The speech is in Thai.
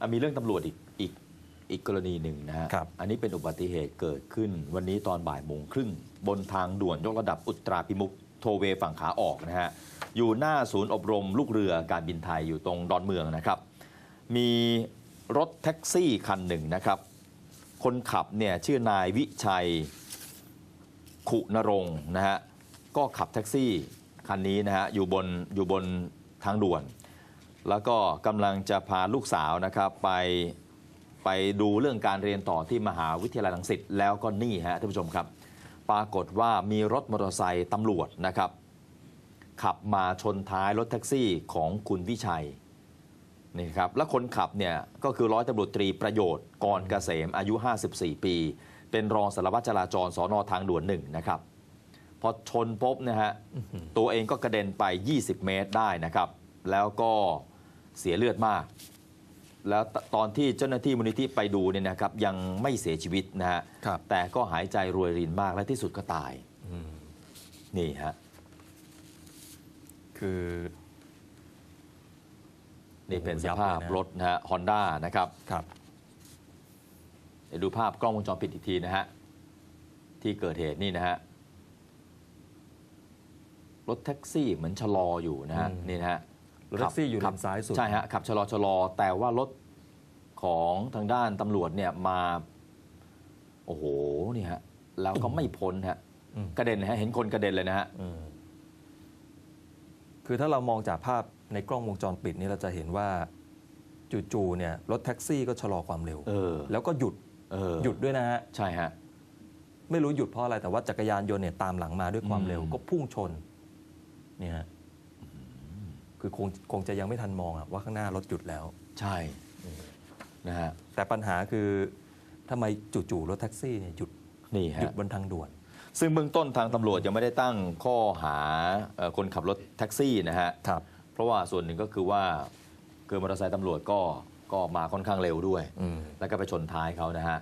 อะมีเรื่องตำรวจอีกอีกอีกกรณีหนึ่งนะฮะครับ อันนี้เป็นอุบัติเหตุเกิดขึ้นวันนี้ตอนบ่ายโมงครึ่ง บนทางด่วนยกระดับอุตราพิมุกโทเวฝั่งขาออกนะฮะ อยู่หน้าศูนย์อบรมลูกเรือการบินไทยอยู่ตรงดอนเมืองนะครับ มีรถแท็กซี่คันหนึ่งนะครับ คนขับเนี่ยชื่อนายวิชัย ขุนรงค์นะฮะ ก็ขับแท็กซี่คันนี้นะฮะอยู่บนอยู่บนทางด่วน แล้วก็กำลังจะพาลูกสาวนะครับไปไปดูเรื่องการเรียนต่อที่มหาวิทยาลัยรังสิตแล้วก็นี่ฮะท่านผู้ชมครับ ปรากฏว่ามีรถมอเตอร์ไซค์ตำรวจนะครับ ขับมาชนท้ายรถแท็กซี่ของคุณวิชัยนี่ครับและคนขับเนี่ยก็คือร้อยตำรวจตรีประโยชน์กรเกษมอายุ 54 ปี เป็นรองสารวัตรจราจรสอนอทางด่วนหนึ่งนะครับพอชนปุ๊บนะฮะตัวเองก็กระเด็นไป 20 เมตรได้นะครับ แล้วก็ เสียเลือดมาก แล้วตตอนที่เจ้าหน้าที่มูลนิธิไปดูเนี่ยนะครับยังไม่เสียชีวิตนะฮะครับแต่ก็หายใจรวยรินมากและที่สุดก็ตายอืมนี่ฮะคือนี่เป็นโอ้สโหยับภาพเลยนะรถนะฮะฮอนด้านะครับครับเดี๋ยวดูภาพกล้องวงจรปิดอีกทีนะฮะ ที่เกิดเหตุนี่นะฮะ รถแท็กซี่เหมือนชะลออยู่นะฮะอืมนี่นะฮะ รถแท็กซี่อยู่ขับเลนซ้ายสุด ใช่ฮะขับชะลอชะลอแต่ว่ารถของทางด้านตำรวจเนี่ยมา โอ้โหนี่ฮะแล้วก็ไม่พ้นฮะอืม กระเด็นนะฮะเห็นคนกระเด็นเลยนะฮะ อืมคือถ้าเรามองจากภาพในกล้องวงจรปิดนี่เราจะเห็นว่าจู่ๆเนี่ยรถแท็กซี่ก็ชะลอความเร็ว เออแล้วก็หยุดเออหยุดด้วยนะฮะ ใช่ฮะ ไม่รู้หยุดเพราะอะไรแต่ว่าจักรยานยนต์เนี่ยตามหลังมาด้วยความเร็วอืม ก็พุ่งชนเนี่ยฮะ คือคงคงจะยังไม่ทันมองอะว่าข้างหน้ารถหยุดแล้ว ใช่นะฮะแต่ปัญหาคือทำไมจู่ๆรถแท็กซี่เนี่ยหยุดนี่หยุฮะดบนทางด่วน ซึ่งเบื้องต้นทางตำรวจยังไม่ได้ตั้งข้อหาเอ่อคนขับรถแท็กซี่นะฮะ ครับ เพราะว่าส่วนหนึ่งก็คือว่าคือมอเตอร์ไซค์ตำรวจก็ก็มาค่อนข้างเร็วด้วย อืม แล้วก็ไปชนท้ายเขานะฮะ